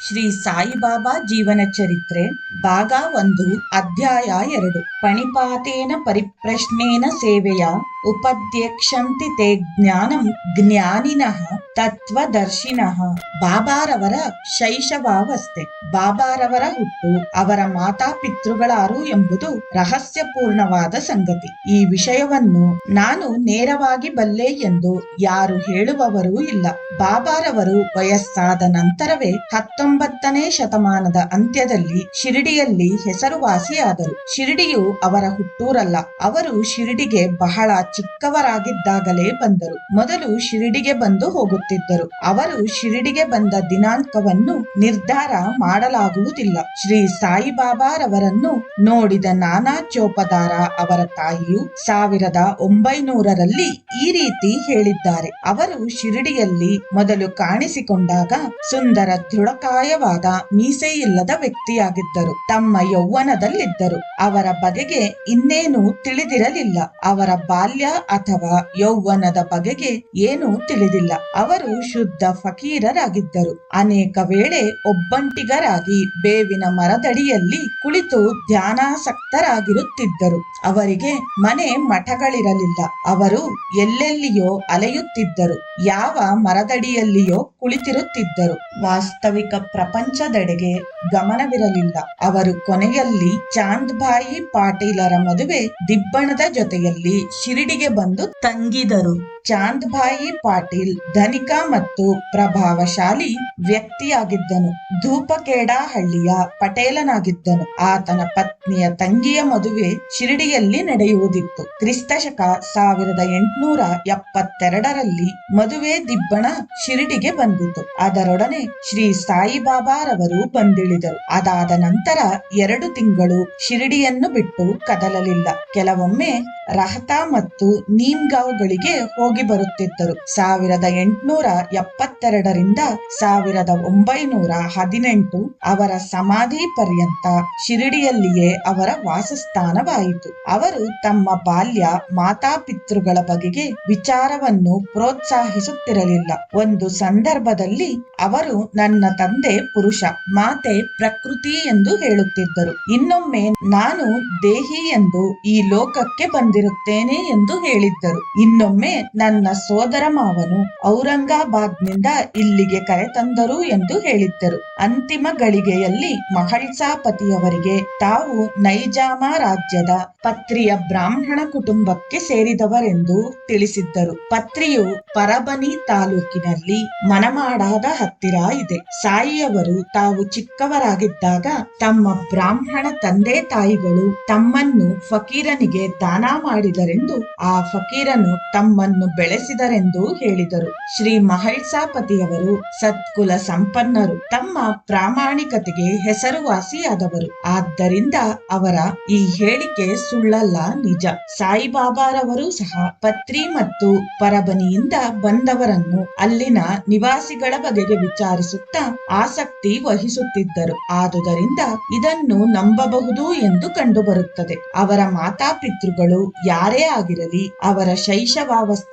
ಶ್ರೀ ಸಾಯಿಬಾಬಾ ಜೀವನ ಚರಿತ್ರೆ ಭಾಗ ಒಂದು ಅಧ್ಯಾಯ ಎರಡು. ಪಣಿಪಾತೇನ ಪರಿಪ್ರಶ್ನೇನ ಸೇವೆಯ ಉಪಧ್ಯಕ್ಷಂತಿ ತೇ ಜ್ಞಾನಂ ಜ್ಞಾನಿನಃ ತತ್ವದರ್ಶಿನಃ ಬಾಬಾರವರ ಶೈಶವಾವಸ್ಥೆ. ಬಾಬಾರವರ ಹುಟ್ಟು, ಅವರ ಮಾತಾಪಿತೃಗಳಾರು ಎಂಬುದು ರಹಸ್ಯಪೂರ್ಣವಾದ ಸಂಗತಿ. ಈ ವಿಷಯವನ್ನು ನಾನು ನೇರವಾಗಿ ಬಲ್ಲೆ ಎಂದು ಯಾರು ಹೇಳುವವರೂ ಇಲ್ಲ. ಬಾಬಾರವರು ವಯಸ್ಸಾದ ನಂತರವೇ ಹತ್ತೊಂಬತ್ತನೇ ಶತಮಾನದ ಅಂತ್ಯದಲ್ಲಿ ಶಿರಡಿಯಲ್ಲಿ ಹೆಸರುವಾಸಿಯಾದರು. ಶಿರಡಿಯು ಅವರ ಹುಟ್ಟೂರಲ್ಲ, ಅವರು ಶಿರಡಿಗೆ ಬಹಳ ಚಿಕ್ಕವರಾಗಿದ್ದಾಗಲೇ ಬಂದರು. ಮೊದಲು ಶಿರಡಿಗೆ ಬಂದು ಹೋಗುತ್ತಿದ್ದರು. ಅವರು ಶಿರಡಿಗೆ ಬಂದ ದಿನಾಂಕವನ್ನು ನಿರ್ಧಾರ ಮಾಡಲಾಗುವುದಿಲ್ಲ. ಶ್ರೀ ಸಾಯಿಬಾಬಾರವರನ್ನು ನೋಡಿದ ನಾನಾ ಚೋಪದಾರ ಅವರ ತಾಯಿಯು ಸಾವಿರದ ಒಂಬೈನೂರರಲ್ಲಿ ಈ ರೀತಿ ಹೇಳಿದ್ದಾರೆ. ಅವರು ಶಿರಡಿಯಲ್ಲಿ ಮೊದಲು ಕಾಣಿಸಿಕೊಂಡಾಗ ಸುಂದರ ದೃಢಕಾಯವಾದ ಮೀಸೆಯಿಲ್ಲದ ವ್ಯಕ್ತಿಯಾಗಿದ್ದರು. ತಮ್ಮ ಯೌವನದಲ್ಲಿದ್ದರು. ಅವರ ಬಗೆಗೆ ಇನ್ನೇನು ತಿಳಿದಿರಲಿಲ್ಲ. ಅವರ ಬಾಲ್ಯ ಅಥವಾ ಯೌವನದ ಬಗೆಗೆ ಏನೂ ತಿಳಿದಿಲ್ಲ. ಅವರು ಶುದ್ಧ ಫಕೀರರಾಗಿದ್ದರು. ಅನೇಕ ವೇಳೆ ಒಬ್ಬಂಟಿಗರಾಗಿ ಬೇವಿನ ಮರದಡಿಯಲ್ಲಿ ಕುಳಿತು ಧ್ಯಾನಾಸಕ್ತರಾಗಿರುತ್ತಿದ್ದರು. ಅವರಿಗೆ ಮನೆ ಮಠಗಳಿರಲಿಲ್ಲ. ಅವರು ಎಲ್ಲೆಲ್ಲಿಯೋ ಅಲೆಯುತ್ತಿದ್ದರು. ಯಾವ ಮರದಡಿಯಲ್ಲಿಯೋ ಕುಳಿತಿರುತ್ತಿದ್ದರು. ವಾಸ್ತವಿಕ ಪ್ರಪಂಚದೆಡೆಗೆ ಗಮನವಿರಲಿಲ್ಲ. ಅವರು ಕೊನೆಯಲ್ಲಿ ಚಾಂದ್ಬಾಯಿ ಪಾಟೀಲರ ಮದುವೆ ದಿಬ್ಬಣದ ಜೊತೆಯಲ್ಲಿ ಶಿರಡಿಗೆ ಬಂದು ತಂಗಿದರು. ಚಾಂದ್ಬಾಯಿ ಪಾಟೀಲ್ ಧನಿಕ ಮತ್ತು ಪ್ರಭಾವಶಾಲಿ ವ್ಯಕ್ತಿಯಾಗಿದ್ದನು. ಧೂಪಕೇಡಹಳ್ಳಿಯ ಪಟೇಲನಾಗಿದ್ದನು. ಆತನ ಪತ್ನಿಯ ತಂಗಿಯ ಮದುವೆ ಶಿರಡಿಯಲ್ಲಿ ನಡೆಯುವುದಿತ್ತು. ಕ್ರಿಸ್ತಶಕ ಸಾವಿರದ ಎಂಟುನೂರ ಎಪ್ಪತ್ತೆರಡರಲ್ಲಿ ಮದುವೆ ದಿಬ್ಬಣ ಶಿರಡಿಗೆ ಬಂದಿತು. ಅದರೊಡನೆ ಶ್ರೀ ಸಾಯಿಬಾಬಾರವರು ಬಂದಿಳಿದರು. ಅದಾದ ನಂತರ ಎರಡು ತಿಂಗಳು ಶಿರಡಿಯನ್ನು ಬಿಟ್ಟು ಕದಲಲಿಲ್ಲ. ಕೆಲವೊಮ್ಮೆ ರಹತಾ ಮತ್ತು ನೀಮ್ಗಾವ್ಗಳಿಗೆ ಹೋಗಿ ಬರುತ್ತಿದ್ದರು. ಸಾವಿರದ ಎಂಟುನೂರ ಎಪ್ಪತ್ತೆರಡರಿಂದ ಸಾವಿರದ ಒಂಬೈನೂರ ಹದಿನೆಂಟು ಅವರ ಸಮಾಧಿ ಪರ್ಯಂತ ಶಿರಡಿಯಲ್ಲಿಯೇ ಅವರ ವಾಸಸ್ಥಾನವಾಯಿತು. ಅವರು ತಮ್ಮ ಬಾಲ್ಯ ಮಾತಾಪಿತೃಗಳ ಬಗೆಗೆ ವಿಚಾರವನ್ನು ಪ್ರೋತ್ಸಾಹಿಸುತ್ತಿರಲಿಲ್ಲ. ಒಂದು ಸಂದರ್ಭದಲ್ಲಿ ಅವರು, ನನ್ನ ತಂದೆ ಪುರುಷ, ಮಾತೆ ಪ್ರಕೃತಿ ಎಂದು ಹೇಳುತ್ತಿದ್ದರು. ಇನ್ನೊಮ್ಮೆ ನಾನು ದೇಹಿ ಎಂದು ಈ ಲೋಕಕ್ಕೆ ಬಂದಿರುತ್ತೇನೆ ಎಂದು ಹೇಳಿದ್ದರು. ಇನ್ನೊಮ್ಮೆ ನನ್ನ ಸೋದರ ಮಾವನು ಔರಂಗಾಬಾದ್ನಿಂದ ಇಲ್ಲಿಗೆ ಕರೆತಂದರು ಎಂದು ಹೇಳಿದ್ದರು. ಅಂತಿಮ ಗಳಿಗೆಯಲ್ಲಿ ಮಹಳ್ಸಾಪತಿಯವರಿಗೆ ತಾವು ನೈಜಾಮ ರಾಜ್ಯದ ಪತ್ರಿಯ ಬ್ರಾಹ್ಮಣ ಕುಟುಂಬಕ್ಕೆ ಸೇರಿದವರೆಂದು ತಿಳಿಸಿದ್ದರು. ಪತ್ರಿಯು ಪರಬನಿ ತಾಲೂಕಿನಲ್ಲಿ ಮನಮಾಡಾದ ಹತ್ತಿರ ಇದೆ. ಸಾಯಿಯವರು ತಾವು ಚಿಕ್ಕವರಾಗಿದ್ದಾಗ ತಮ್ಮ ಬ್ರಾಹ್ಮಣ ತಂದೆ ತಾಯಿಗಳು ತಮ್ಮನ್ನು ಫಕೀರನಿಗೆ ದಾನ ಮಾಡಿದರೆಂದು ಆ ಫಕೀರನು ತಮ್ಮನ್ನು ಬೆಳೆಸಿದರೆಂದು ಹೇಳಿದರು. ಶ್ರೀ ಮಹಳ್ಸಾಪತಿಯವರು ಸತ್ಕುಲ ಸಂಪನ್ನರು. ತಮ್ಮ ಪ್ರಾಮಾಣಿಕತೆಗೆ ಹೆಸರುವಾಸಿಯಾದವರು. ಆದ್ದರಿಂದ ಅವರ ಈ ಹೇಳಿಕೆ ಸುಳ್ಳಲ್ಲ, ನಿಜ. ಸಾಯಿಬಾಬಾರವರು ಸಹ ಪತ್ರಿ ಮತ್ತು ಪರಬನಿಯಿಂದ ಬಂದವರನ್ನು ಅಲ್ಲಿನ ನಿವಾಸಿಗಳ ಬಗೆಗೆ ವಿಚಾರಿಸುತ್ತಾ ಆಸಕ್ತಿ ವಹಿಸುತ್ತಿದ್ದರು. ಆದುದರಿಂದ ಇದನ್ನು ನಂಬಬಹುದು ಎಂದು ಕಂಡುಬರುತ್ತದೆ. ಅವರ ಮಾತಾಪಿತೃಗಳು ಯಾರೇ ಆಗಿರಲಿ, ಅವರ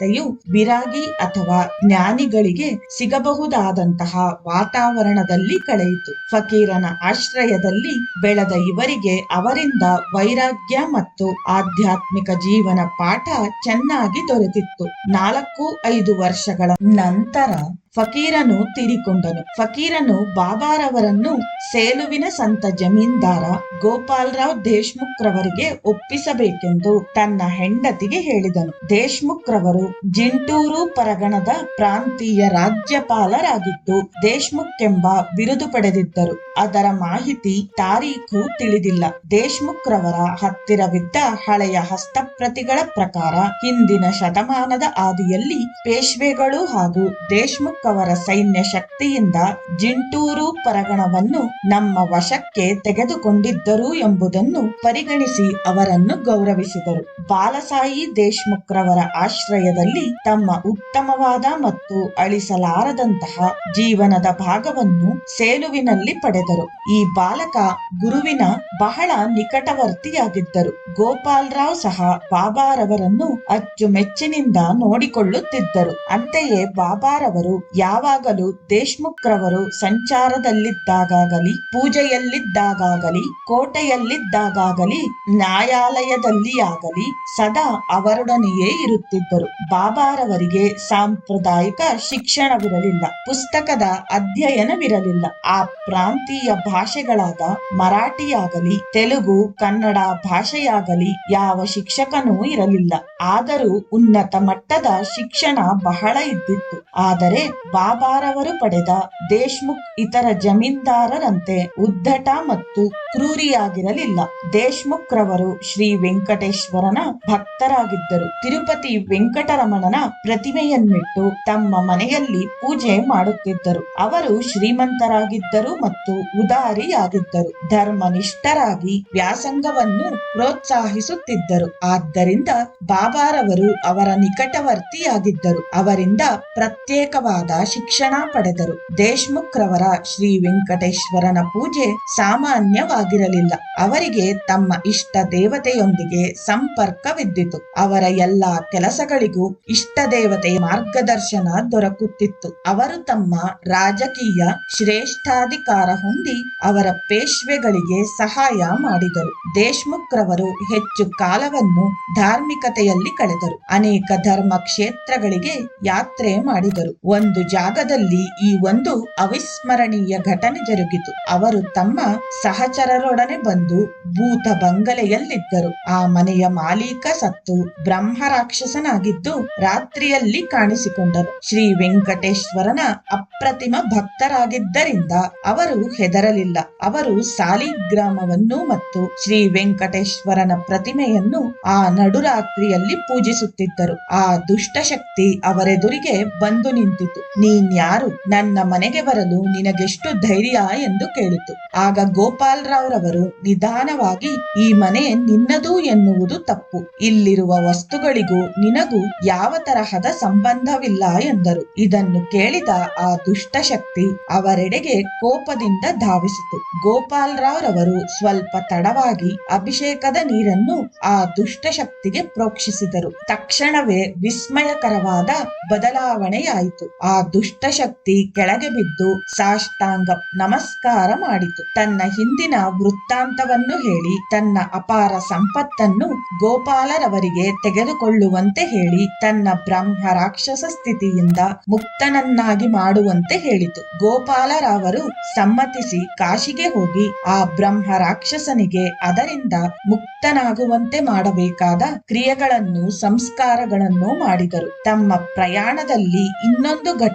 ಶೈಶವಾವಸ್ಥೆಯು ವಿರಾಗಿ ಅಥವಾ ಜ್ಞಾನಿಗಳಿಗೆ ಸಿಗಬಹುದಾದಂತಹ ವಾತಾವರಣದಲ್ಲಿ ಕಳೆಯಿತು. ಫಕೀರನ ಆಶ್ರಯದಲ್ಲಿ ಬೆಳೆದ ಇವರಿಗೆ ಅವರಿಂದ ವೈರಾಗ್ಯ ಮತ್ತು ಆಧ್ಯಾತ್ಮಿಕ ಜೀವನ ಪಾಠ ಚೆನ್ನಾಗಿ ದೊರೆತಿತ್ತು. ನಾಲ್ಕು ಐದು ವರ್ಷಗಳ ನಂತರ ಫಕೀರನು ತೀರಿಕೊಂಡನು. ಫಕೀರನು ಬಾಬಾರವರನ್ನು ಸೇಲುವಿನ ಸಂತ ಜಮೀನ್ದಾರ ಗೋಪಾಲರಾವ್ ದೇಶ್ಮುಖ್ ರವರಿಗೆ ಒಪ್ಪಿಸಬೇಕೆಂದು ತನ್ನ ಹೆಂಡತಿಗೆ ಹೇಳಿದನು. ದೇಶ್ಮುಖ್ ರವರು ಜಿಂಟೂರು ಪರಗಣದ ಪ್ರಾಂತೀಯ ರಾಜ್ಯಪಾಲರಾಗಿದ್ದು ದೇಶ್ಮುಖ್ ಎಂಬ ಬಿರುದು ಪಡೆದಿದ್ದರು. ಅದರ ಮಾಹಿತಿ ತಾರೀಖು ತಿಳಿದಿಲ್ಲ. ದೇಶ್ಮುಖ್ ರವರ ಹತ್ತಿರವಿದ್ದ ಹಳೆಯ ಹಸ್ತಪ್ರತಿಗಳ ಪ್ರಕಾರ ಹಿಂದಿನ ಶತಮಾನದ ಆದಿಯಲ್ಲಿ ಪೇಶ್ವೆಗಳು ಹಾಗೂ ದೇಶ್ಮುಖ್ ಅವರ ಸೈನ್ಯ ಶಕ್ತಿಯಿಂದ ಜಿಂಟೂರು ಪರಗಣವನ್ನು ನಮ್ಮ ವಶಕ್ಕೆ ತೆಗೆದುಕೊಂಡಿದ್ದರು ಎಂಬುದನ್ನು ಪರಿಗಣಿಸಿ ಅವರನ್ನು ಗೌರವಿಸಿದರು. ಬಾಲಸಾಯಿ ದೇಶ್ಮುಖ್ರವರ ಆಶ್ರಯದಲ್ಲಿ ತಮ್ಮ ಉತ್ತಮವಾದ ಮತ್ತು ಅಳಿಸಲಾರದಂತಹ ಜೀವನದ ಭಾಗವನ್ನು ಸೇಲುವಿನಲ್ಲಿ ಪಡೆದರು. ಈ ಬಾಲಕ ಗುರುವಿನ ಬಹಳ ನಿಕಟವರ್ತಿಯಾಗಿದ್ದರು. ಗೋಪಾಲರಾವ್ ಸಹ ಬಾಬಾರವರನ್ನು ಅಚ್ಚುಮೆಚ್ಚಿನಿಂದ ನೋಡಿಕೊಳ್ಳುತ್ತಿದ್ದರು. ಅಂತೆಯೇ ಬಾಬಾರವರು ಯಾವಾಗಲೂ ದೇಶ್ಮುಖ್ರವರು ಸಂಚಾರದಲ್ಲಿದ್ದಾಗಲಿ ಪೂಜೆಯಲ್ಲಿದ್ದಾಗಲಿ ಕೋಟೆಯಲ್ಲಿದ್ದಾಗಲಿ ನ್ಯಾಯಾಲಯದಲ್ಲಿ ಆಗಲಿ ಸದಾ ಅವರೊಡನೆಯೇ ಇರುತ್ತಿದ್ದರು. ಬಾಬಾರವರಿಗೆ ಸಾಂಪ್ರದಾಯಿಕ ಶಿಕ್ಷಣವಿರಲಿಲ್ಲ, ಪುಸ್ತಕದ ಅಧ್ಯಯನವಿರಲಿಲ್ಲ. ಆ ಪ್ರಾಂತೀಯ ಭಾಷೆಗಳಾದ ಮರಾಠಿಯಾಗಲಿ, ತೆಲುಗು, ಕನ್ನಡ ಭಾಷೆಯಾಗಲಿ ಯಾವ ಶಿಕ್ಷಕನೂ ಇರಲಿಲ್ಲ. ಆದರೂ ಉನ್ನತ ಮಟ್ಟದ ಶಿಕ್ಷಣ ಬಹಳ ಇದ್ದಿತ್ತು. ಆದರೆ ಬಾಬಾರವರು ಪಡೆದ ದೇಶ್ಮುಖ್ ಇತರ ಜಮೀನ್ದಾರರಂತೆ ಉದ್ದಟ ಮತ್ತು ಕ್ರೂರಿಯಾಗಿರಲಿಲ್ಲ. ದೇಶ್ಮುಖ್ ರವರು ಶ್ರೀ ವೆಂಕಟೇಶ್ವರನ ಭಕ್ತರಾಗಿದ್ದರು. ತಿರುಪತಿ ವೆಂಕಟರಮಣನ ಪ್ರತಿಮೆಯನ್ನಿಟ್ಟು ತಮ್ಮ ಮನೆಯಲ್ಲಿ ಪೂಜೆ ಮಾಡುತ್ತಿದ್ದರು. ಅವರು ಶ್ರೀಮಂತರಾಗಿದ್ದರು ಮತ್ತು ಉದಾರಿಯಾಗಿದ್ದರು. ಧರ್ಮನಿಷ್ಠರಾಗಿ ವ್ಯಾಸಂಗವನ್ನು ಪ್ರೋತ್ಸಾಹಿಸುತ್ತಿದ್ದರು. ಆದ್ದರಿಂದ ಬಾಬಾರವರು ಅವರ ನಿಕಟವರ್ತಿಯಾಗಿದ್ದರು. ಅವರಿಂದ ಪ್ರತ್ಯೇಕವಾದ ಶಿಕ್ಷಣ ಪಡೆದರು. ದೇಶ್ಮುಖ್ರವರ ಶ್ರೀ ವೆಂಕಟೇಶ್ವರನ ಪೂಜೆ ಸಾಮಾನ್ಯವಾಗಿರಲಿಲ್ಲ. ಅವರಿಗೆ ತಮ್ಮ ಇಷ್ಟ ದೇವತೆಯೊಂದಿಗೆ ಸಂಪರ್ಕವಿದ್ದಿತು. ಅವರ ಎಲ್ಲಾ ಕೆಲಸಗಳಿಗೂ ಇಷ್ಟ ದೇವತೆಯ ಮಾರ್ಗದರ್ಶನ ದೊರಕುತ್ತಿತ್ತು. ಅವರು ತಮ್ಮ ರಾಜಕೀಯ ಶ್ರೇಷ್ಠಾಧಿಕಾರ ಹೊಂದಿ ಅವರ ಪೇಶ್ವೆಗಳಿಗೆ ಸಹಾಯ ಮಾಡಿದರು. ದೇಶ್ಮುಖ್ರವರು ಹೆಚ್ಚು ಕಾಲವನ್ನು ಧಾರ್ಮಿಕತೆಯಲ್ಲಿ ಕಳೆದರು. ಅನೇಕ ಧರ್ಮ ಕ್ಷೇತ್ರಗಳಿಗೆ ಯಾತ್ರೆ ಮಾಡಿದರು. ಒಂದು ಜಾಗದಲ್ಲಿ ಈ ಒಂದು ಅವಿಸ್ಮರಣೀಯ ಘಟನೆ ಜರುಗಿತು. ಅವರು ತಮ್ಮ ಸಹಚರರೊಡನೆ ಬಂದು ಭೂತ ಬಂಗಲೆಯಲ್ಲಿದ್ದರು. ಆ ಮನೆಯ ಮಾಲೀಕ ಸತ್ತು ಬ್ರಹ್ಮ ರಾಕ್ಷಸನಾಗಿದ್ದು ರಾತ್ರಿಯಲ್ಲಿ ಕಾಣಿಸಿಕೊಂಡರು. ಶ್ರೀ ವೆಂಕಟೇಶ್ವರನ ಅಪ್ರತಿಮ ಭಕ್ತರಾಗಿದ್ದರಿಂದ ಅವರು ಹೆದರಲಿಲ್ಲ. ಅವರು ಸಾಲಿಗ್ರಾಮವನ್ನು ಮತ್ತು ಶ್ರೀ ವೆಂಕಟೇಶ್ವರನ ಪ್ರತಿಮೆಯನ್ನು ಆ ನಡುರಾತ್ರಿಯಲ್ಲಿ ಪೂಜಿಸುತ್ತಿದ್ದರು. ಆ ದುಷ್ಟಶಕ್ತಿ ಅವರೆದುರಿಗೆ ಬಂದು ನಿಂತಿತು. ನೀನ್ಯಾರು? ನನ್ನ ಮನೆಗೆ ಬರಲು ನಿನಗೆಷ್ಟು ಧೈರ್ಯ ಎಂದು ಕೇಳಿತು. ಆಗ ಗೋಪಾಲ್ರಾವ್ರವರು ನಿಧಾನವಾಗಿ, ಈ ಮನೆ ನಿನ್ನದು ಎನ್ನುವುದು ತಪ್ಪು. ಇಲ್ಲಿರುವ ವಸ್ತುಗಳಿಗೂ ನಿನಗೂ ಯಾವ ತರಹದ ಸಂಬಂಧವಿಲ್ಲ ಎಂದರು. ಇದನ್ನು ಕೇಳಿದ ಆ ದುಷ್ಟಶಕ್ತಿ ಅವರೆಡೆಗೆ ಕೋಪದಿಂದ ಧಾವಿಸಿತು. ಗೋಪಾಲ್ರಾವ್ರವರು ಸ್ವಲ್ಪ ತಡವಾಗಿ ಅಭಿಷೇಕದ ನೀರನ್ನು ಆ ದುಷ್ಟಶಕ್ತಿಗೆ ಪ್ರೋಕ್ಷಿಸಿದರು. ತಕ್ಷಣವೇ ವಿಸ್ಮಯಕರವಾದ ಬದಲಾವಣೆಯಾಯಿತು. ಆ ದುಷ್ಟಶಕ್ತಿ ಕೆಳಗೆ ಬಿದ್ದು ಸಾಷ್ಟಾಂಗ ನಮಸ್ಕಾರ ಮಾಡಿತು. ತನ್ನ ಹಿಂದಿನ ವೃತ್ತಾಂತವನ್ನು ಹೇಳಿ, ತನ್ನ ಅಪಾರ ಸಂಪತ್ತನ್ನು ಗೋಪಾಲರವರಿಗೆ ತೆಗೆದುಕೊಳ್ಳುವಂತೆ ಹೇಳಿ, ತನ್ನ ಬ್ರಹ್ಮ ರಾಕ್ಷಸ ಸ್ಥಿತಿಯಿಂದ ಮುಕ್ತನನ್ನಾಗಿ ಮಾಡುವಂತೆ ಹೇಳಿತು. ಗೋಪಾಲರವರು ಸಮ್ಮತಿಸಿ ಕಾಶಿಗೆ ಹೋಗಿ, ಆ ಬ್ರಹ್ಮ ರಾಕ್ಷಸನಿಗೆ ಅದರಿಂದ ಮುಕ್ತನಾಗುವಂತೆ ಮಾಡಬೇಕಾದ ಕ್ರಿಯೆಗಳನ್ನು ಸಂಸ್ಕಾರಗಳನ್ನು ಮಾಡಿದರು. ತಮ್ಮ ಪ್ರಯಾಣದಲ್ಲಿ ಇನ್ನೊಂದು ಘಟನೆ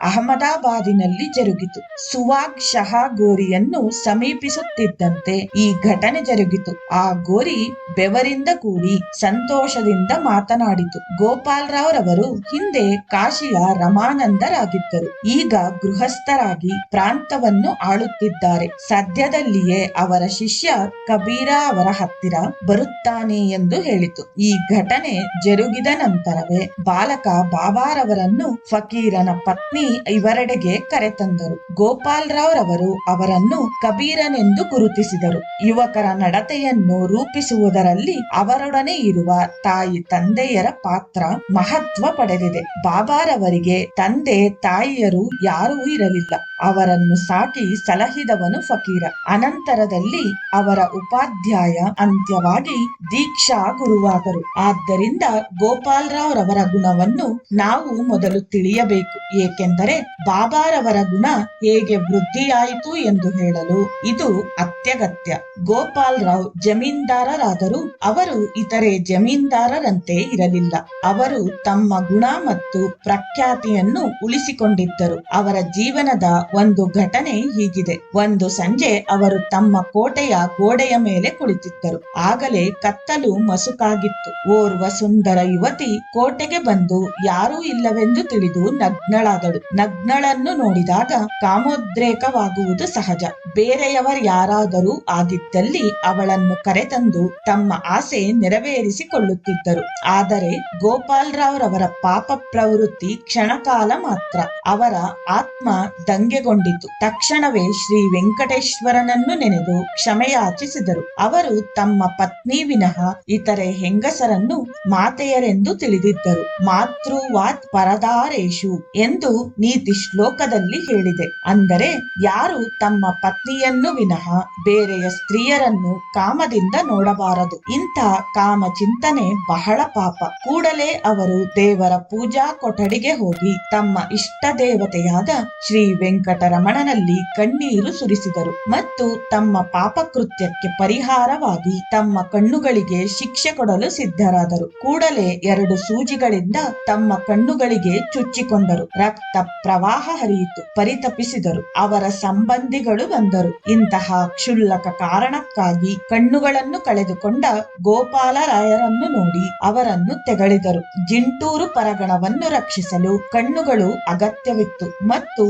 ಅಹಮದಾಬಾದಿನಲ್ಲಿ ಜರುಗಿತು. ಸುವಾಗ್ ಶಹಾ ಗೋರಿಯನ್ನು ಸಮೀಪಿಸುತ್ತಿದ್ದಂತೆ ಈ ಘಟನೆ ಜರುಗಿತು. ಆ ಗೋರಿ ಬೆವರಿಂದ ಕೂಡಿ ಸಂತೋಷದಿಂದ ಮಾತನಾಡಿತು. ಗೋಪಾಲ್ರಾವ್ರವರು ಹಿಂದೆ ಕಾಶಿಯ ರಮಾನಂದರಾಗಿದ್ದರು. ಈಗ ಗೃಹಸ್ಥರಾಗಿ ಪ್ರಾಂತವನ್ನು ಆಳುತ್ತಿದ್ದಾರೆ. ಸದ್ಯದಲ್ಲಿಯೇ ಅವರ ಶಿಷ್ಯ ಕಬೀರ ಅವರ ಹತ್ತಿರ ಬರುತ್ತಾನೆ ಎಂದು ಹೇಳಿತು. ಈ ಘಟನೆ ಜರುಗಿದ ನಂತರವೇ ಬಾಲಕ ಬಾಬಾರವರನ್ನು ಫಕೀರನ ಪತ್ನಿ ಇವರೆಡೆಗೆ ಕರೆತಂದರು ಗೋಪಾಲ್ರಾವ್ರವರು ಅವರನ್ನು ಕಬೀರನೆಂದು ಗುರುತಿಸಿದರು. ಯುವಕರ ನಡತೆಯನ್ನು ರೂಪಿಸುವುದರಲ್ಲಿ ಅವರೊಡನೆ ಇರುವ ತಾಯಿ ತಂದೆಯರ ಪಾತ್ರ ಮಹತ್ವ ಪಡೆದಿದೆ. ಬಾಬಾರವರಿಗೆ ತಂದೆ ತಾಯಿಯರು ಯಾರೂ ಇರಲಿಲ್ಲ. ಅವರನ್ನು ಸಾಕಿ ಸಲಹಿದವನು ಫಕೀರ. ಅನಂತರದಲ್ಲಿ ಅವರ ಉಪಾಧ್ಯಾಯ ಅಂತ್ಯವಾಗಿ ದೀಕ್ಷಾ ಗುರುವಾದರು. ಆದ್ದರಿಂದ ಗೋಪಾಲರಾವ್ ರವರ ಗುಣವನ್ನು ನಾವು ಮೊದಲು ತಿಳಿಯಬೇಕು. ಏಕೆಂದರೆ ಬಾಬಾರವರ ಗುಣ ಹೇಗೆ ವೃದ್ಧಿಯಾಯಿತು ಎಂದು ಹೇಳಲು ಇದು ಅತ್ಯಗತ್ಯ. ಗೋಪಾಲ್ ರಾವ್ ಜಮೀನ್ದಾರರಾದರೂ ಅವರು ಇತರೆ ಜಮೀನ್ದಾರರಂತೆ ಇರಲಿಲ್ಲ. ಅವರು ತಮ್ಮ ಗುಣ ಮತ್ತು ಪ್ರಖ್ಯಾತಿಯನ್ನು ಉಳಿಸಿಕೊಂಡಿದ್ದರು. ಅವರ ಜೀವನದ ಒಂದು ಘಟನೆ ಹೀಗಿದೆ. ಒಂದು ಸಂಜೆ ಅವರು ತಮ್ಮ ಕೋಟೆಯ ಗೋಡೆಯ ಮೇಲೆ ಕುಳಿತಿದ್ದರು. ಆಗಲೇ ಕತ್ತಲು ಮಸುಕಾಗಿತ್ತು. ಓರ್ವ ಸುಂದರ ಯುವತಿ ಕೋಟೆಗೆ ಬಂದು, ಯಾರೂ ಇಲ್ಲವೆಂದು ತಿಳಿದು ನಗ್ನಳಾದಳು. ನಗ್ನಳನ್ನು ನೋಡಿದಾಗ ಕಾಮೋದ್ರೇಕವಾಗುವುದು ಸಹಜ. ಬೇರೆಯವರು ಯಾರಾದರೂ ಆಗಿದ್ದಲ್ಲಿ ಅವಳನ್ನು ಕರೆತಂದು ತಮ್ಮ ಆಸೆ ನೆರವೇರಿಸಿಕೊಳ್ಳುತ್ತಿದ್ದರು. ಆದರೆ ಗೋಪಾಲ್ರಾವ್ ರವರ ಪಾಪ ಪ್ರವೃತ್ತಿ ಕ್ಷಣಕಾಲ ಮಾತ್ರ. ಅವರ ಆತ್ಮ ದಂಗೆ ಧೈರ್ಯಗೊಂಡಿತು. ತಕ್ಷಣವೇ ಶ್ರೀ ವೆಂಕಟೇಶ್ವರನನ್ನು ನೆನೆದು ಕ್ಷಮೆಯಾಚಿಸಿದರು. ಅವರು ತಮ್ಮ ಪತ್ನಿ ವಿನಃ ಇತರೆ ಹೆಂಗಸರನ್ನು ಮಾತೆಯರೆಂದು ತಿಳಿದಿದ್ದರು. ಮಾತೃವಾತ್ ಪರದಾರೇಶು ಎಂದು ನೀತಿ ಶ್ಲೋಕದಲ್ಲಿ ಹೇಳಿದೆ. ಅಂದರೆ ಯಾರು ತಮ್ಮ ಪತ್ನಿಯನ್ನು ವಿನಃ ಬೇರೆಯ ಸ್ತ್ರೀಯರನ್ನು ಕಾಮದಿಂದ ನೋಡಬಾರದು. ಇಂಥ ಕಾಮ ಚಿಂತನೆ ಬಹಳ ಪಾಪ. ಕೂಡಲೇ ಅವರು ದೇವರ ಪೂಜಾ ಕೊಠಡಿಗೆ ಹೋಗಿ ತಮ್ಮ ಇಷ್ಟ ದೇವತೆಯಾದ ಶ್ರೀ ವೆಂಕಟರಮಣನಲ್ಲಿ ಕಣ್ಣೀರು ಸುರಿಸಿದರು ಮತ್ತು ತಮ್ಮ ಪಾಪಕೃತ್ಯಕ್ಕೆ ಪರಿಹಾರವಾಗಿ ತಮ್ಮ ಕಣ್ಣುಗಳಿಗೆ ಶಿಕ್ಷೆ ಕೊಡಲು ಸಿದ್ಧರಾದರು. ಕೂಡಲೇ ಎರಡು ಸೂಜಿಗಳಿಂದ ತಮ್ಮ ಕಣ್ಣುಗಳಿಗೆ ಚುಚ್ಚಿಕೊಂಡರು. ರಕ್ತ ಪ್ರವಾಹ ಹರಿಯಿತು. ಪರಿತಪಿಸಿದರು. ಅವರ ಸಂಬಂಧಿಗಳು ಬಂದರು. ಇಂತಹ ಕ್ಷುಲ್ಲಕ ಕಾರಣಕ್ಕಾಗಿ ಕಣ್ಣುಗಳನ್ನು ಕಳೆದುಕೊಂಡ ಗೋಪಾಲರಾಯರನ್ನು ನೋಡಿ ಅವರನ್ನು ತೆಗಳಿದರು. ಜಿಂಟೂರು ಪರಗಣವನ್ನು ರಕ್ಷಿಸಲು ಕಣ್ಣುಗಳು ಅಗತ್ಯವಿತ್ತು ಮತ್ತು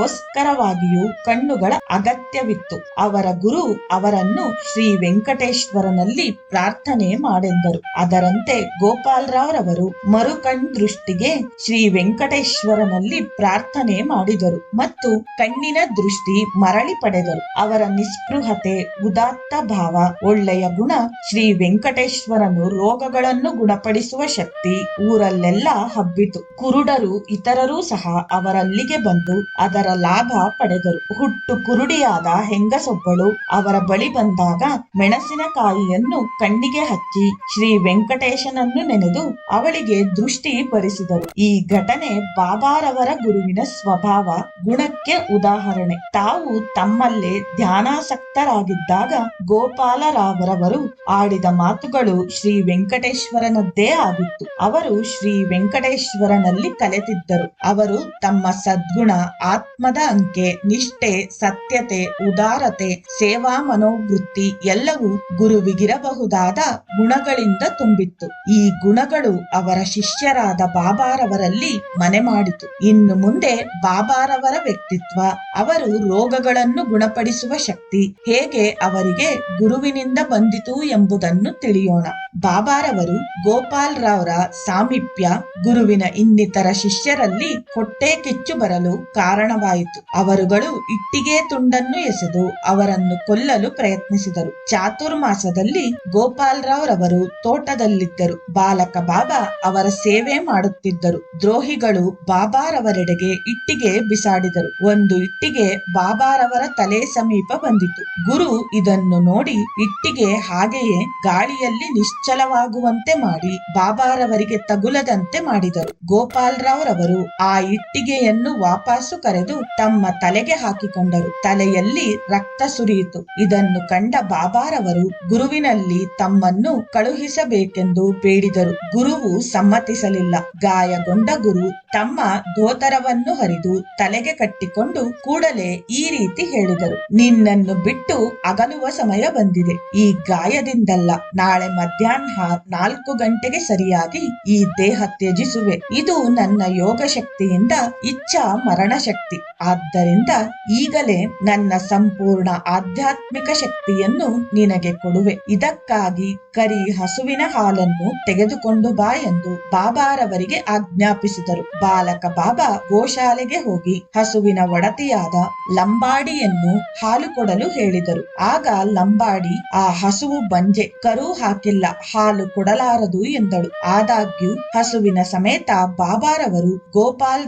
ಪೂಜೆಗೋಸ್ಕರವಾಗಿಯೂ ಕಣ್ಣುಗಳ ಅಗತ್ಯವಿತ್ತು. ಅವರ ಗುರು ಅವರನ್ನು ಶ್ರೀ ವೆಂಕಟೇಶ್ವರನಲ್ಲಿ ಪ್ರಾರ್ಥನೆ ಮಾಡೆಂದರು ಅದರಂತೆ ಗೋಪಾಲರಾವ್ರವರು ಮರುಕಣ್ ದೃಷ್ಟಿಗೆ ಶ್ರೀ ವೆಂಕಟೇಶ್ವರನಲ್ಲಿ ಪ್ರಾರ್ಥನೆ ಮಾಡಿದರು ಮತ್ತು ಕಣ್ಣಿನ ದೃಷ್ಟಿ ಮರಳಿ ಪಡೆದರು. ಅವರ ನಿಸ್ಪೃಹತೆ, ಉದಾತ್ತ ಭಾವ, ಒಳ್ಳೆಯ ಗುಣ, ಶ್ರೀ ವೆಂಕಟೇಶ್ವರನು ರೋಗಗಳನ್ನು ಗುಣಪಡಿಸುವ ಶಕ್ತಿ ಊರಲ್ಲೆಲ್ಲ ಹಬ್ಬಿತು. ಕುರುಡರು ಇತರರೂ ಸಹ ಅವರಲ್ಲಿಗೆ ಬಂದು ಅದರ ಲಾಭ ಪಡೆದರು. ಹುಟ್ಟು ಕುರುಡಿಯಾದ ಹೆಂಗಸೊಬ್ಬಳು ಅವರ ಬಳಿ ಬಂದಾಗ ಮೆಣಸಿನಕಾಯಿಯನ್ನು ಕಣ್ಣಿಗೆ ಹಚ್ಚಿ ಶ್ರೀ ವೆಂಕಟೇಶನನ್ನು ನೆನೆದು ಅವಳಿಗೆ ದೃಷ್ಟಿ ಬರಿಸಿದರು ಈ ಘಟನೆ ಬಾಬಾರವರ ಗುರುವಿನ ಸ್ವಭಾವ, ಗುಣಕ್ಕೆ ಉದಾಹರಣೆ. ತಾವು ತಮ್ಮಲ್ಲೇ ಧ್ಯಾನಾಸಕ್ತರಾಗಿದ್ದಾಗ ಗೋಪಾಲರಾವರವರು ಆಡಿದ ಮಾತುಗಳು ಶ್ರೀ ವೆಂಕಟೇಶ್ವರನದ್ದೇ ಆಗಿತ್ತು. ಅವರು ಶ್ರೀ ವೆಂಕಟೇಶ್ವರನಲ್ಲಿ ಕಲೆತಿದ್ದರು ಅವರು ತಮ್ಮ ಸದ್ಗುಣ ಆತ್ಮದ ಅಂಕೆ ನಿಷ್ಠೆ, ಸತ್ಯತೆ, ಉದಾರತೆ, ಸೇವಾ ಮನೋವೃತ್ತಿ ಎಲ್ಲವೂ ಗುರುವಿಗಿರಬಹುದಾದ ಗುಣಗಳಿಂದ ತುಂಬಿತ್ತು. ಈ ಗುಣಗಳು ಅವರ ಶಿಷ್ಯರಾದ ಬಾಬಾರವರಲ್ಲಿ ಮನೆ ಮಾಡಿತು. ಇನ್ನು ಮುಂದೆ ಬಾಬಾರವರ ವ್ಯಕ್ತಿತ್ವ, ಅವರು ರೋಗಗಳನ್ನು ಗುಣಪಡಿಸುವ ಶಕ್ತಿ ಹೇಗೆ ಅವರಿಗೆ ಗುರುವಿನಿಂದ ಬಂದಿತು ಎಂಬುದನ್ನು ತಿಳಿಯೋಣ. ಬಾಬಾರವರು ಗೋಪಾಲ್ ರಾವ್ರ ಸಾಮೀಪ್ಯ ಗುರುವಿನ ಇನ್ನಿತರ ಶಿಷ್ಯರಲ್ಲಿ ಹೊಟ್ಟೆ ಕಿಚ್ಚು ಬರಲು ಕಾರಣವಾಯಿತು ಅವರುಗಳು ಇಟ್ಟಿಗೆ ತುಂಡನ್ನು ಎಸೆದು ಅವರನ್ನು ಕೊಲ್ಲಲು ಪ್ರಯತ್ನಿಸಿದರು. ಚಾತುರ್ಮಾಸದಲ್ಲಿ ಗೋಪಾಲ್ ರಾವ್ರವರು ತೋಟದಲ್ಲಿದ್ದರು. ಬಾಲಕ ಬಾಬಾ ಅವರ ಸೇವೆ ಮಾಡುತ್ತಿದ್ದರು. ದ್ರೋಹಿಗಳು ಬಾಬಾರವರೆಡೆಗೆ ಇಟ್ಟಿಗೆ ಬಿಸಾಡಿದರು. ಒಂದು ಇಟ್ಟಿಗೆ ಬಾಬಾರವರ ತಲೆ ಸಮೀಪ ಬಂದಿತು ಗುರು ಇದನ್ನು ನೋಡಿ ಇಟ್ಟಿಗೆ ಹಾಗೆಯೇ ಗಾಳಿಯಲ್ಲಿ ನಿಶ್ಚಲವಾಗುವಂತೆ ಮಾಡಿ ಬಾಬಾರವರಿಗೆ ತಗುಲದಂತೆ ಮಾಡಿದರು. ಗೋಪಾಲ್ರಾವ್ರವರು ಆ ಇಟ್ಟಿಗೆಯನ್ನು ವಾಪಸ್ಸು ಕರೆದು ತಮ್ಮ ತಲೆಗೆ ಹಾಕಿಕೊಂಡರು. ತಲೆಯಲ್ಲಿ ರಕ್ತ ಸುರಿಯಿತು. ಇದನ್ನು ಕಂಡ ಬಾಬಾರವರು ಗುರುವಿನಲ್ಲಿ ತಮ್ಮನ್ನು ಕಳುಹಿಸಬೇಕೆಂದು ಬೇಡಿದರು. ಗುರುವು ಸಮ್ಮತಿಸಲಿಲ್ಲ. ಗಾಯಗೊಂಡ ಗುರು ತಮ್ಮ ಧೋತರವನ್ನು ಹರಿದು ತಲೆಗೆ ಕಟ್ಟಿಕೊಂಡು ಕೂಡಲೇ ಈ ರೀತಿ ಹೇಳಿದರು. ನಿನ್ನನ್ನು ಬಿಟ್ಟು ಅಗಲುವ ಸಮಯ ಬಂದಿದೆ. ಈ ಗಾಯದಿಂದಲ್ಲ. ನಾಳೆ ಮಧ್ಯಾಹ್ನ ನಾಲ್ಕು ಗಂಟೆಗೆ ಸರಿಯಾಗಿ ಈ ದೇಹ ತ್ಯಜಿಸುವೆ. ಇದು ನನ್ನ ಯೋಗ ಶಕ್ತಿಯಿಂದ ಇಚ್ಛಾ ಮರಣ ಶಕ್ತಿ ಆದ್ದರಿಂದ ಈಗಲೇ ನನ್ನ ಸಂಪೂರ್ಣ ಆಧ್ಯಾತ್ಮಿಕ ಶಕ್ತಿಯನ್ನು ನಿನಗೆ ಕೊಡುವೆ. ಇದಕ್ಕಾಗಿ ಕರಿ ಹಸುವಿನ ಹಾಲನ್ನು ತೆಗೆದುಕೊಂಡು ಬಾ ಎಂದು ಬಾಬಾರವರಿಗೆ ಆಜ್ಞಾಪಿಸಿದರು. ಬಾಲಕ ಬಾಬಾ ಗೋಶಾಲೆಗೆ ಹೋಗಿ ಹಸುವಿನ ಒಡತಿಯಾದ ಲಂಬಾಡಿಯನ್ನು ಹಾಲು ಕೊಡಲು ಹೇಳಿದರು. ಆಗ ಲಂಬಾಡಿ, ಆ ಹಸುವು ಬಂಜೆ, ಕರು ಹಾಕಿಲ್ಲ, ಹಾಲು ಕೊಡಲಾರದು ಎಂದಳು. ಆದಾಗ್ಯೂ ಹಸುವಿನ ಸಮೇತ ಬಾಬಾರವರು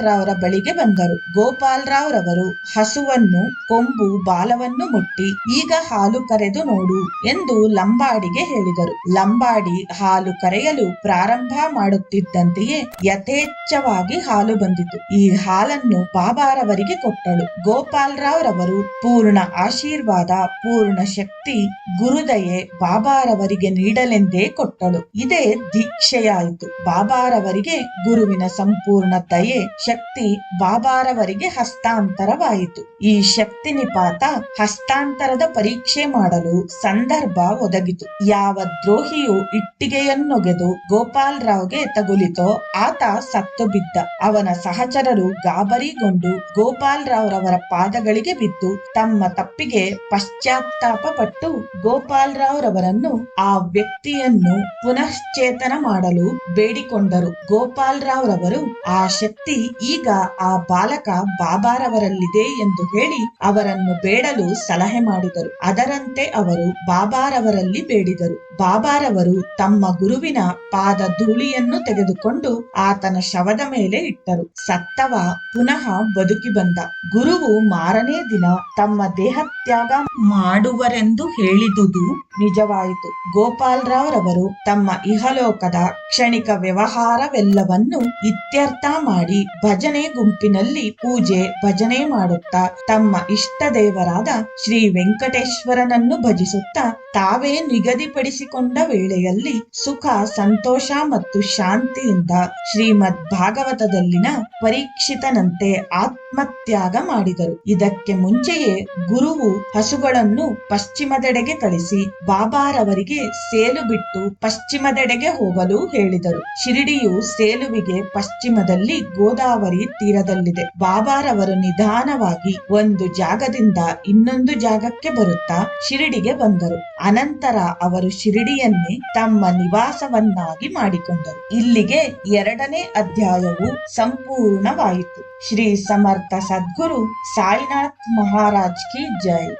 ರಾವ್ರ ಬಳಿಗೆ ಬಂದರು. ಗೋಪಾಲ್ ರಾವ್ರವರು ಹಸುವನ್ನು, ಕೊಂಬು, ಬಾಲವನ್ನು ಮುಟ್ಟಿ ಈಗ ಹಾಲು ಕರೆದು ನೋಡು ಎಂದು ಲಂಬಾಡಿಗೆ ಹೇಳಿದರು. ಲಂಬಾಡಿ ಹಾಲು ಕರೆಯಲು ಪ್ರಾರಂಭ ಮಾಡುತ್ತಿದ್ದಂತೆಯೇ ಯಥೇಚ್ಛವಾಗಿ ಹಾಲು ಬಂದಿತು. ಈ ಹಾಲನ್ನು ಬಾಬಾರವರಿಗೆ ಕೊಟ್ಟಳು. ಗೋಪಾಲ್ ರಾವ್ರವರು ಪೂರ್ಣ ಆಶೀರ್ವಾದ, ಪೂರ್ಣ ಶಕ್ತಿ, ಗುರುದಯೆ ಬಾಬಾರವರಿಗೆ ನೀಡಲೆಂದೇ ಕೊಟ್ಟಳು. ಇದೇ ದೀಕ್ಷೆಯಾಯಿತು. ಬಾಬಾರವರಿಗೆ ಗುರುವಿನ ಸಂಪೂರ್ಣ ದಯೆ, ಶಕ್ತಿ ಬಾಬಾರವರಿಗೆ ಹಸ್ತಾಂತರವಾಯಿತು. ಈ ಶಕ್ತಿ ನಿಪಾತ ಹಸ್ತಾಂತರದ ಪರೀಕ್ಷೆ ಮಾಡಲು ಸಂದರ್ಭ ಒದಗಿತು. ಯಾವ ದ್ರೋಹಿಯು ಇಟ್ಟಿಗೆಯನ್ನೊಗೆದು ಗೋಪಾಲ್ ರಾವ್ಗೆ ತಗುಲಿತೋ ಆತ ಸತ್ತು ಬಿದ್ದ ಅವನ ಸಹಚರರು ಗಾಬರಿಗೊಂಡು ಗೋಪಾಲ್ ರಾವ್ರವರ ಪಾದಗಳಿಗೆ ಬಿದ್ದು ತಮ್ಮ ತಪ್ಪಿಗೆ ಪಶ್ಚಾತ್ತಾಪ ಪಟ್ಟು ಗೋಪಾಲ್ ರಾವ್ರವರನ್ನು ಆ ವ್ಯಕ್ತಿಯನ್ನು ಪುನಶ್ಚೇತನ ಮಾಡಲು ಬೇಡಿಕೊಂಡರು. ಗೋಪಾಲ್ ರಾವ್ರವರು ಆ ಶಕ್ತಿ ಈಗ ಆ ಬಾಲಕ ಬಾಬಾರ ಬಾಬಾರವರಲ್ಲಿದೆ ಎಂದು ಹೇಳಿ ಅವರನ್ನು ಬೇಡಲು ಸಲಹೆ ಮಾಡಿದರು. ಅದರಂತೆ ಅವರು ಬಾಬಾರವರಲ್ಲಿ ಬೇಡಿದರು. ಬಾಬಾರವರು ತಮ್ಮ ಗುರುವಿನ ಪಾದ ಧೂಳಿಯನ್ನು ತೆಗೆದುಕೊಂಡು ಆತನ ಶವದ ಮೇಲೆ ಇಟ್ಟರು. ಸತ್ತವ ಪುನಃ ಬದುಕಿ ಬಂದ. ಗುರುವು ಮಾರನೇ ದಿನ ತಮ್ಮ ದೇಹತ್ಯಾಗ ಮಾಡುವರೆಂದು ಹೇಳಿದುದು ನಿಜವಾಯಿತು. ಗೋಪಾಲರಾವ್ ರವರು ತಮ್ಮ ಇಹಲೋಕದ ಕ್ಷಣಿಕ ವ್ಯವಹಾರವೆಲ್ಲವನ್ನು ಇತ್ಯರ್ಥ ಮಾಡಿ ಭಜನೆ ಗುಂಪಿನಲ್ಲಿ ಪೂಜೆ ಭಜನೆ ಮಾಡುತ್ತಾ ತಮ್ಮ ಇಷ್ಟ ದೇವರಾದ ಶ್ರೀ ವೆಂಕಟೇಶ್ವರನನ್ನು ಭಜಿಸುತ್ತಾ ತಾವೇ ನಿಗದಿಪಡಿಸಿಕೊಂಡ ವೇಳೆಯಲ್ಲಿ ಸುಖ, ಸಂತೋಷ ಮತ್ತು ಶಾಂತಿಯಿಂದ ಶ್ರೀಮದ್ ಭಾಗವತದಲ್ಲಿನ ಪರೀಕ್ಷಿತನಂತೆ ಆತ್ಮತ್ಯಾಗ ಮಾಡಿದರು. ಇದಕ್ಕೆ ಮುಂಚೆಯೇ ಗುರುವು ಹಸುಗಳನ್ನು ಪಶ್ಚಿಮದೆಡೆಗೆ ಕಳಿಸಿ ಬಾಬಾರವರಿಗೆ ಸೇಲು ಬಿಟ್ಟು ಪಶ್ಚಿಮದೆಡೆಗೆ ಹೋಗಲು ಹೇಳಿದರು. ಶಿರಿಡಿಯು ಸೇಲುವಿಗೆ ಪಶ್ಚಿಮದಲ್ಲಿ ಗೋದಾವರಿ ತೀರದಲ್ಲಿದೆ. ಬಾಬಾರವರು ನಿಧಾನವಾಗಿ ಒಂದು ಜಾಗದಿಂದ ಇನ್ನೊಂದು ಜಾಗಕ್ಕೆ ಬರುತ್ತಾ ಶಿರಡಿಗೆ ಬಂದರು. ಅನಂತರ ಅವರು ಶಿರಡಿಯನ್ನೇ ತಮ್ಮ ನಿವಾಸವನ್ನಾಗಿ ಮಾಡಿಕೊಂಡರು. ಇಲ್ಲಿಗೆ ಎರಡನೇ ಅಧ್ಯಾಯವು ಸಂಪೂರ್ಣವಾಯಿತು. ಶ್ರೀ ಸಮರ್ಥ ಸದ್ಗುರು ಸಾಯಿನಾಥ್ ಮಹಾರಾಜ್ ಕಿ ಜೈ.